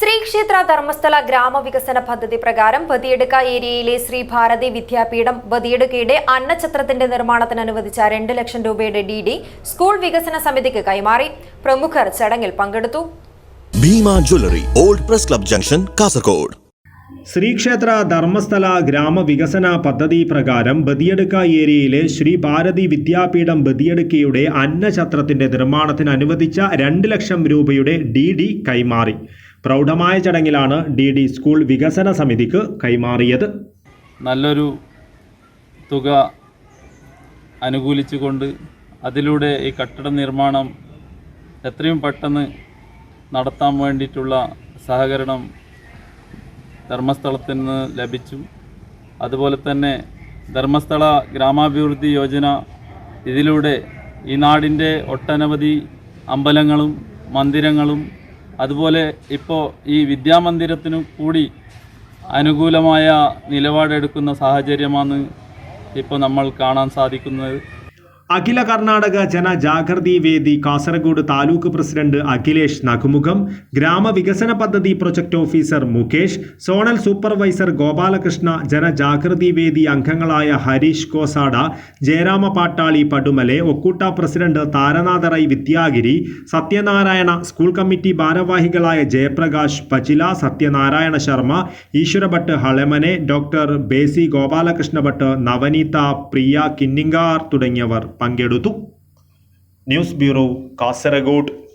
ശ്രീക്ഷേത്ര ധർമ്മസ്ഥല ഗ്രാമവികസന പദ്ധതി പ്രകാരം ബദിയടുക്ക ഏരിയയിലെ ശ്രീ ഭാരതി വിദ്യാപീഠം ബദിയടുക്കയുടെ അന്നഛത്രത്തിന്റെ നിർമ്മാണത്തിന് അനുവദിച്ച രണ്ട് ലക്ഷം രൂപയുടെ ഡി ഡി സ്കൂൾ വികസന സമിതിക്ക് കൈമാറി. പ്രമുഖർ ചടങ്ങിൽ പങ്കെടുത്തു. Bhima jewellery old press club junction Kasaragod. Shri Kshetra Dharmasthala ഗ്രാമവികസന പദ്ധതി പ്രകാരം ബദിയടുക്ക ഏരിയയിലെ ശ്രീ ഭാരതി വിദ്യാപീഠം ബദിയടുക്കയുടെ അന്നഛത്രത്തിന്റെ നിർമ്മാണത്തിന് അനുവദിച്ച രണ്ട് ലക്ഷം രൂപയുടെ ഡി ഡി കൈമാറി. പ്രൗഢമായ ചടങ്ങിലാണ് ഡി ഡി സ്കൂൾ വികസന സമിതിക്ക് കൈമാറിയത്. നല്ലൊരു തുക അനുകൂലിച്ചുകൊണ്ട് അതിലൂടെ ഈ കെട്ടിട നിർമ്മാണം എത്രയും പെട്ടെന്ന് നടത്താൻ വേണ്ടിയിട്ടുള്ള സഹകരണം ധർമ്മസ്ഥലത്തിൽ നിന്ന് ലഭിച്ചു. അതുപോലെ തന്നെ ധർമ്മസ്ഥല ഗ്രാമാഭിവൃദ്ധി യോജന ഇതിലൂടെ ഈ നാടിന്റെ ഒട്ടനവധി അമ്പലങ്ങളും മന്ദിരങ്ങളും അതുപോലെ ഇപ്പോൾ ഈ വിദ്യാമന്ദിരത്തിനു കൂടി അനുകൂലമായ നിലപാടെടുക്കുന്ന സാഹചര്യമാണ് ഇപ്പോൾ നമ്മൾ കാണാൻ സാധിക്കുന്നത്. അഖില കർണാടക ജനജാഗൃതി വേദി കാസർഗോഡ് താലൂക്ക് പ്രസിഡന്റ് അഖിലേഷ് നഖുമുഖം ഗ്രാമവികസന പദ്ധതി project officer Mukesh zonal supervisor Gopalakrishna Janajagruti Vedi അംഗങ്ങളായ Harish Kosada Jayarama Pattali Padumale ഒക്കൂട്ട president Taranath Rai Vidyagiri Sathyanarayana school committee ഭാരവാഹികളായ ജയപ്രകാശ് പചില സത്യനാരായണ ശർമ്മ ഈശ്വരഭട്ട് ഹളമനെ ഡോക്ടർ ബേസി ഗോപാലകൃഷ്ണ ഭട്ട് നവനീത പ്രിയ കിന്നിങ്കാർ തുടങ്ങിയവർ. പങ്കെടുത്തു. News bureau Kasaragod.